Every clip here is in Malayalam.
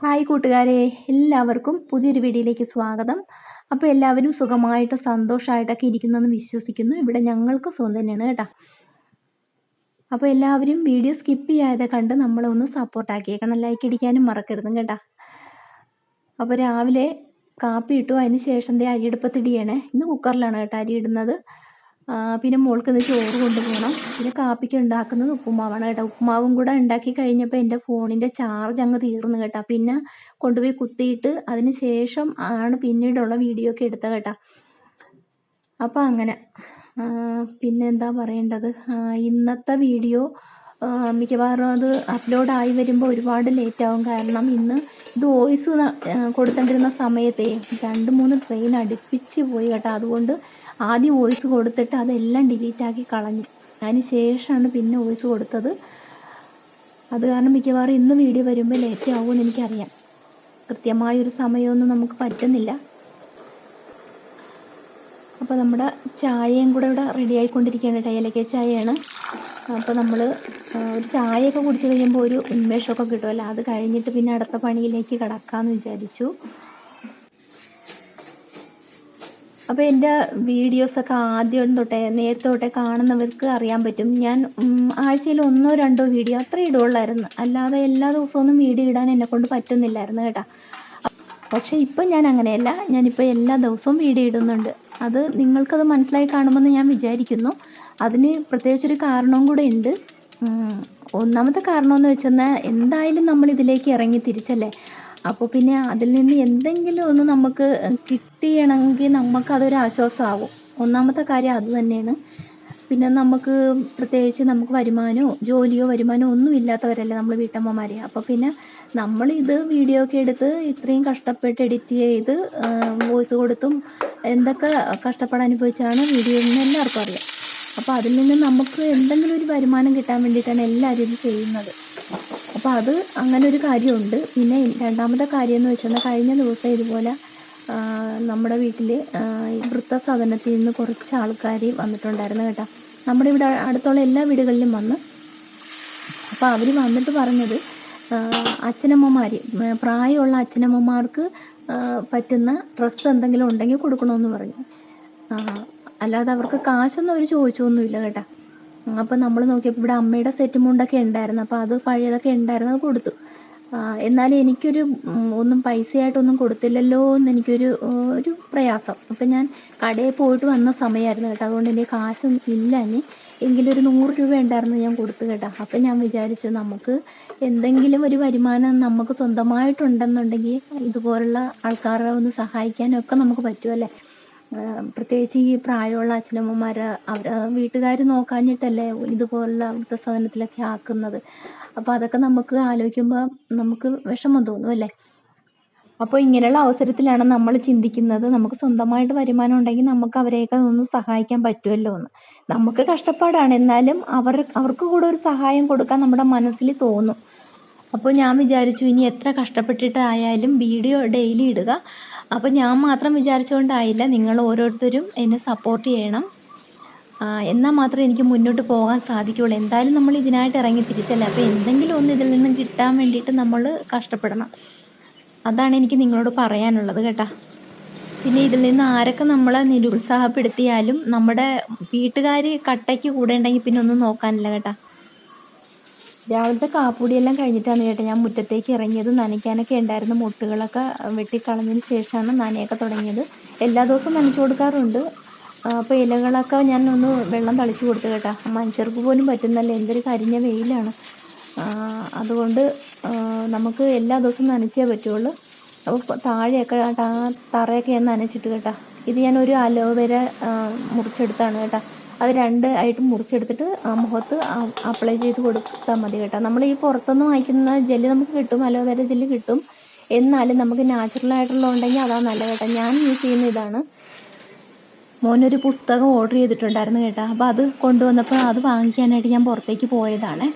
ഹായ് കൂട്ടുകാരെ എല്ലാവർക്കും പുതിയൊരു വീഡിയോയിലേക്ക് സ്വാഗതം. അപ്പോൾ എല്ലാവരും സുഖമായിട്ട് സന്തോഷമായിട്ടൊക്കെ ഇരിക്കുന്നെന്ന് വിശ്വസിക്കുന്നു. ഇവിടെ ഞങ്ങൾക്ക് സുഖം തന്നെയാണ് കേട്ടോ. അപ്പോൾ എല്ലാവരും വീഡിയോ സ്കിപ്പ് ചെയ്യാതെ കണ്ട് നമ്മളെ ഒന്ന് സപ്പോർട്ടാക്കിയേക്കണം ലൈക്ക് അടിക്കാനും മറക്കരുതും കേട്ടോ. അപ്പോൾ രാവിലെ കാപ്പി ഇട്ടു. അതിന് ശേഷം ദേ അരിയെടുപ്പത്തിടിയണേ ഇന്ന് കുക്കറിലാണ് കേട്ടോ അരി ഇടുന്നത്. പിന്നെ മോൾക്ക് ഇന്ന് ചോറ് കൊണ്ടുപോകണം. പിന്നെ കാപ്പിക്ക് ഉണ്ടാക്കുന്നത് ഉപ്പുമാവാണ് കേട്ടോ. ഉപ്പുമാവും കൂടെ ഉണ്ടാക്കി കഴിഞ്ഞപ്പോൾ എന്റെ ഫോണിന്റെ ചാർജ് അങ്ങ് തീർന്നു കേട്ടോ. പിന്നെ കൊണ്ടുപോയി കുത്തിയിട്ട് അതിന് ശേഷം ആണ് പിന്നീടുള്ള വീഡിയോ ഒക്കെ എടുത്തത് കേട്ടോ. അപ്പോൾ അങ്ങനെ. പിന്നെ എന്താ പറയേണ്ടത്? ഇന്നത്തെ വീഡിയോ മിക്കവാറും അത് അപ്ലോഡായി വരുമ്പോൾ ഒരുപാട് ലേറ്റാവും കാരണം ഇന്ന് ഇത് വോയിസ് കൊടുത്തോണ്ടിരുന്ന സമയത്തെ രണ്ട് മൂന്ന് ട്രെയിൻ അടുപ്പിച്ച് പോയി കേട്ടോ. അതുകൊണ്ട് ആദ്യം വോയിസ് കൊടുത്തിട്ട് അതെല്ലാം ഡിലീറ്റ് ആക്കി കളഞ്ഞു. അതിന് ശേഷമാണ് പിന്നെ വോയിസ് കൊടുത്തത്. അത് കാരണം മിക്കവാറും ഇന്ന് വീഡിയോ വരുമ്പോൾ ലേറ്റ് ആവുമെന്ന് എനിക്കറിയാം. കൃത്യമായൊരു സമയമൊന്നും നമുക്ക് പറ്റുന്നില്ല. അപ്പോൾ നമ്മുടെ ചായയും കൂടെ ഇവിടെ റെഡി ആയിക്കൊണ്ടിരിക്കുകയാണ്. കേട്ടോ ഏലക്ക ചായയാണ്. അപ്പോൾ നമ്മൾ ഒരു ചായയൊക്കെ കുടിച്ച് കഴിയുമ്പോൾ ഒരു ഉന്മേഷമൊക്കെ കിട്ടുമല്ലോ. അത് കഴിഞ്ഞിട്ട് പിന്നെ അടുത്ത പണിയിലേക്ക് കിടക്കാമെന്ന് വിചാരിച്ചു. അപ്പോൾ എന്റെ വീഡിയോസൊക്കെ ആദ്യം തൊട്ടേ നേരത്തെ തൊട്ടേ കാണുന്നവർക്ക് അറിയാൻ പറ്റും. ഞാൻ ആഴ്ചയിൽ ഒന്നോ രണ്ടോ വീഡിയോ അത്ര ഇടുള്ളായിരുന്നു അല്ലാതെ എല്ലാ ദിവസമൊന്നും വീഡിയോ ഇടാൻ എന്നെ കൊണ്ട് പറ്റുന്നില്ലായിരുന്നു കേട്ടോ. പക്ഷേ ഇപ്പം ഞാൻ അങ്ങനെയല്ല. ഞാനിപ്പോൾ എല്ലാ ദിവസവും വീഡിയോ ഇടുന്നുണ്ട്. അത് നിങ്ങൾക്കത് മനസ്സിലായി കാണുമെന്ന് ഞാൻ വിചാരിക്കുന്നു. അതിന് പ്രത്യേകിച്ചൊരു കാരണവും കൂടെ ഉണ്ട്. ഒന്നാമത്തെ കാരണമെന്ന് വെച്ചെന്നാൽ എന്തായാലും നമ്മൾ ഇതിലേക്ക് ഇറങ്ങി തിരിച്ചല്ലേ? അപ്പോൾ പിന്നെ അതിൽ നിന്ന് എന്തെങ്കിലും ഒന്ന് നമുക്ക് കിട്ടിയണമെങ്കിൽ നമുക്കതൊരു ആശ്വാസമാവും. ഒന്നാമത്തെ കാര്യം അത് തന്നെയാണ്. പിന്നെ നമുക്ക് പ്രത്യേകിച്ച് നമുക്ക് വരുമാനമോ ജോലിയോ വരുമാനമോ ഒന്നും ഇല്ലാത്തവരല്ലേ നമ്മൾ വീട്ടമ്മമാരെ. അപ്പോൾ പിന്നെ നമ്മൾ വീഡിയോ ഒക്കെ എടുത്ത് ഇത്രയും കഷ്ടപ്പെട്ട് എഡിറ്റ് ചെയ്ത് വോയിസ് കൊടുത്തും എന്തൊക്കെ കഷ്ടപ്പാട് അനുഭവിച്ചാണ് വീഡിയോ എന്ന് എല്ലാവർക്കും അറിയാം. അപ്പോൾ അതിൽ നിന്ന് നമുക്ക് എന്തെങ്കിലും ഒരു വരുമാനം കിട്ടാൻ വേണ്ടിയിട്ടാണ് എല്ലാവരും ഇത് ചെയ്യുന്നത്. അപ്പോൾ അത് അങ്ങനെ ഒരു കാര്യമുണ്ട്. പിന്നെ രണ്ടാമത്തെ കാര്യം എന്ന് വെച്ചാൽ കഴിഞ്ഞ ദിവസം ഇതുപോലെ നമ്മുടെ വീട്ടിൽ സാധനത്തിൽ നിന്ന് കുറച്ച് ആൾക്കാർ വന്നിട്ടുണ്ടായിരുന്നു കേട്ടോ. നമ്മുടെ ഇവിടെ അടുത്തുള്ള എല്ലാ വീടുകളിലും വന്ന്. അപ്പോൾ അവർ വന്നിട്ട് പറഞ്ഞത് അച്ഛനമ്മമാർ പ്രായമുള്ള അച്ഛനമ്മമാർക്ക് പറ്റുന്ന ഡ്രസ്സ് എന്തെങ്കിലും ഉണ്ടെങ്കിൽ കൊടുക്കണമെന്ന് പറഞ്ഞു. അല്ലാതെ അവർക്ക് കാശൊന്നും അവർ ചോദിച്ചൊന്നുമില്ല കേട്ടോ. അപ്പോൾ നമ്മൾ നോക്കിയപ്പോൾ ഇവിടെ അമ്മയുടെ സെറ്റ് മുണ്ടൊക്കെ ഉണ്ടായിരുന്നു. അപ്പോൾ അത് പഴയതൊക്കെ ഉണ്ടായിരുന്നു അത് കൊടുത്തു. എന്നാലും എനിക്കൊരു ഒന്നും പൈസയായിട്ടൊന്നും കൊടുത്തില്ലല്ലോ എന്ന് എനിക്കൊരു ഒരു പ്രയാസം. അപ്പം ഞാൻ കടയിൽ പോയിട്ട് വന്ന സമയമായിരുന്നു കേട്ടോ. അതുകൊണ്ട് എന്റെ കാശൊന്നും ഇല്ല ഇനി. എങ്കിലും ഒരു നൂറ് രൂപ ഉണ്ടായിരുന്നു ഞാൻ കൊടുത്തു കേട്ടോ. അപ്പം ഞാൻ വിചാരിച്ചു നമുക്ക് എന്തെങ്കിലും ഒരു വരുമാനം നമുക്ക് സ്വന്തമായിട്ടുണ്ടെന്നുണ്ടെങ്കിൽ ഇതുപോലുള്ള ആൾക്കാരെ ഒന്ന് സഹായിക്കാനൊക്കെ നമുക്ക് പറ്റുമല്ലേ പ്രത്യേകിച്ച് ഈ പ്രായമുള്ള അച്ഛനമ്മമാർ അവർ വീട്ടുകാർ നോക്കാഞ്ഞിട്ടല്ലേ ഇതുപോലുള്ള വൃദ്ധസദനത്തിലൊക്കെ ആക്കുന്നത്. അപ്പോൾ അതൊക്കെ നമുക്ക് ആലോചിക്കുമ്പോൾ നമുക്ക് വിഷമം തോന്നും അല്ലേ? അപ്പോൾ ഇങ്ങനെയുള്ള അവസരത്തിലാണ് നമ്മൾ ചിന്തിക്കുന്നത്. നമുക്ക് സ്വന്തമായിട്ട് വരുമാനം ഉണ്ടെങ്കിൽ നമുക്ക് അവരെയൊക്കെ ഒന്ന് സഹായിക്കാൻ പറ്റുമല്ലോ എന്ന്. നമുക്ക് കഷ്ടപ്പാടാണ്. എന്നാലും അവർ അവർക്ക് കൂടെ ഒരു സഹായം കൊടുക്കാൻ നമ്മുടെ മനസ്സിൽ തോന്നും. അപ്പോൾ ഞാൻ വിചാരിച്ചു ഇനി എത്ര കഷ്ടപ്പെട്ടിട്ടായാലും വീഡിയോ ഡെയിലി ഇടുക. അപ്പോൾ ഞാൻ മാത്രം വിചാരിച്ചുകൊണ്ടായില്ല നിങ്ങൾ ഓരോരുത്തരും എന്നെ സപ്പോർട്ട് ചെയ്യണം. എന്നാൽ മാത്രമേ എനിക്ക് മുന്നോട്ട് പോകാൻ സാധിക്കുകയുള്ളൂ എന്തായാലും നമ്മൾ ഇതിനായിട്ട് ഇറങ്ങി തിരിച്ചല്ലേ? അപ്പോൾ എന്തെങ്കിലും ഒന്ന് ഇതിൽ നിന്ന് കിട്ടാൻ വേണ്ടിയിട്ട് നമ്മൾ കഷ്ടപ്പെടണം. അതാണ് എനിക്ക് നിങ്ങളോട് പറയാനുള്ളത് കേട്ടോ. പിന്നെ ഇതിൽ നിന്ന് ആരൊക്കെ നമ്മളെ നിരുത്സാഹപ്പെടുത്തിയാലും നമ്മുടെ വീട്ടുകാർ കട്ടയ്ക്ക് കൂടെ ഉണ്ടെങ്കിൽ പിന്നെ ഒന്നും നോക്കാനില്ല കേട്ടാ. രാവിലത്തെ കാപ്പൂടിയെല്ലാം കഴിഞ്ഞിട്ടാണ് കേട്ടോ ഞാൻ മുറ്റത്തേക്ക് ഇറങ്ങിയത്. നനയ്ക്കാനൊക്കെ ഉണ്ടായിരുന്ന മുട്ടുകളൊക്കെ വെട്ടിക്കളഞ്ഞതിന് ശേഷമാണ് നനയൊക്കെ തുടങ്ങിയത്. എല്ലാ ദിവസവും നനച്ചു കൊടുക്കാറുണ്ട്. അപ്പോൾ ഇലകളൊക്കെ ഞാൻ ഒന്ന് വെള്ളം തളിച്ചു കൊടുത്തു കേട്ടോ. മനുഷ്യർക്ക് പോലും പറ്റുന്നല്ല എന്തൊരു കരിഞ്ഞ വെയിലാണ്. അതുകൊണ്ട് നമുക്ക് എല്ലാ ദിവസവും നനച്ചേ പറ്റുള്ളൂ. അപ്പോൾ താഴെയൊക്കെ തറയൊക്കെ ഞാൻ നനച്ചിട്ട് കേട്ടോ. ഇത് ഞാൻ ഒരു അലോവേര മുറിച്ചെടുത്താണ് കേട്ടോ. അത് രണ്ട് ആയിട്ട് മുറിച്ചെടുത്തിട്ട് ആ മുഖത്ത് അപ്ലൈ ചെയ്ത് കൊടുത്താൽ മതി കേട്ടോ. നമ്മൾ ഈ പുറത്തുനിന്ന് വാങ്ങിക്കുന്ന ജെല്ല് നമുക്ക് കിട്ടും അലോവേര ജെല്ല് കിട്ടും. എന്നാലും നമുക്ക് നാച്ചുറൽ ആയിട്ടുള്ള ഉണ്ടെങ്കിൽ അതാണ് നല്ല കേട്ടോ. ഞാൻ യൂസ് ചെയ്യുന്ന ഇതാണ്. മോനൊരു പുസ്തകം ഓർഡർ ചെയ്തിട്ടുണ്ടായിരുന്നു കേട്ടോ. അപ്പോൾ അത് കൊണ്ടുവന്നപ്പോൾ അത് വാങ്ങിക്കാനായിട്ട് ഞാൻ പുറത്തേക്ക് പോയതാണ്.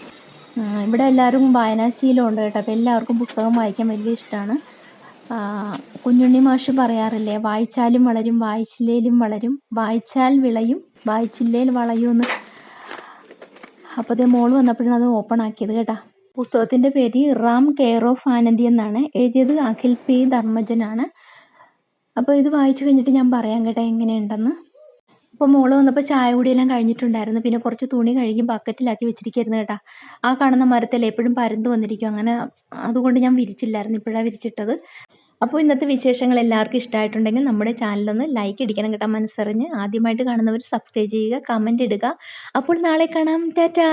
ഇവിടെ എല്ലാവരും വായനാശീലം ഉണ്ട് കേട്ടോ. അപ്പോൾ എല്ലാവർക്കും പുസ്തകം വായിക്കാൻ വലിയ ഇഷ്ടമാണ് കുഞ്ഞുണ്ണി മാഷ് പറയാറില്ലേ വായിച്ചാലും വളരും വായിച്ചില്ലേലും വളരും വായിച്ചാൽ വിളയും വായിച്ചില്ലേൽ വളയും എന്ന് അപ്പോൾ ദേ മോൾ വന്നപ്പോഴാണ് അത് ഓപ്പൺ ആക്കിയത് കേട്ടാ. പുസ്തകത്തിന്റെ പേര് റാം കെയർ ഓഫ് ആനന്ദി എന്നാണ്. എഴുതിയത് അഖിൽ പി ധർമ്മജനാണ്. അപ്പോൾ ഇത് വായിച്ചു കഴിഞ്ഞിട്ട് ഞാൻ പറയാം കേട്ടോ എങ്ങനെയുണ്ടെന്ന്. അപ്പോൾ മോൾ വന്നപ്പോൾ ചായ കുടിയെല്ലാം കഴിഞ്ഞിട്ടുണ്ടായിരുന്നു. പിന്നെ കുറച്ച് തുണി കഴുകി ബക്കറ്റിലാക്കി വെച്ചിരിക്കുന്നു കേട്ടാ. ആ കാണുന്ന മരത്തിൽ എപ്പോഴും പരന്ത് വന്നിരിക്കും. അങ്ങനെ അതുകൊണ്ട് ഞാൻ വിരിച്ചില്ലായിരുന്നു. ഇപ്പോഴാണ് വിരിച്ചിട്ടത്. അപ്പോൾ ഇന്നത്തെ വിശേഷങ്ങൾ എല്ലാവർക്കും ഇഷ്ടമായിട്ടുണ്ടെങ്കിൽ നമ്മുടെ ചാനലൊന്ന് ലൈക്ക് ഇടിക്കണം കേട്ടോ മനസ്സറിഞ്ഞ്. ആദ്യമായിട്ട് കാണുന്നവർ സബ്സ്ക്രൈബ് ചെയ്യുക കമന്റ് ഇടുക. അപ്പോൾ നാളെ കാണാം. ടാറ്റാ.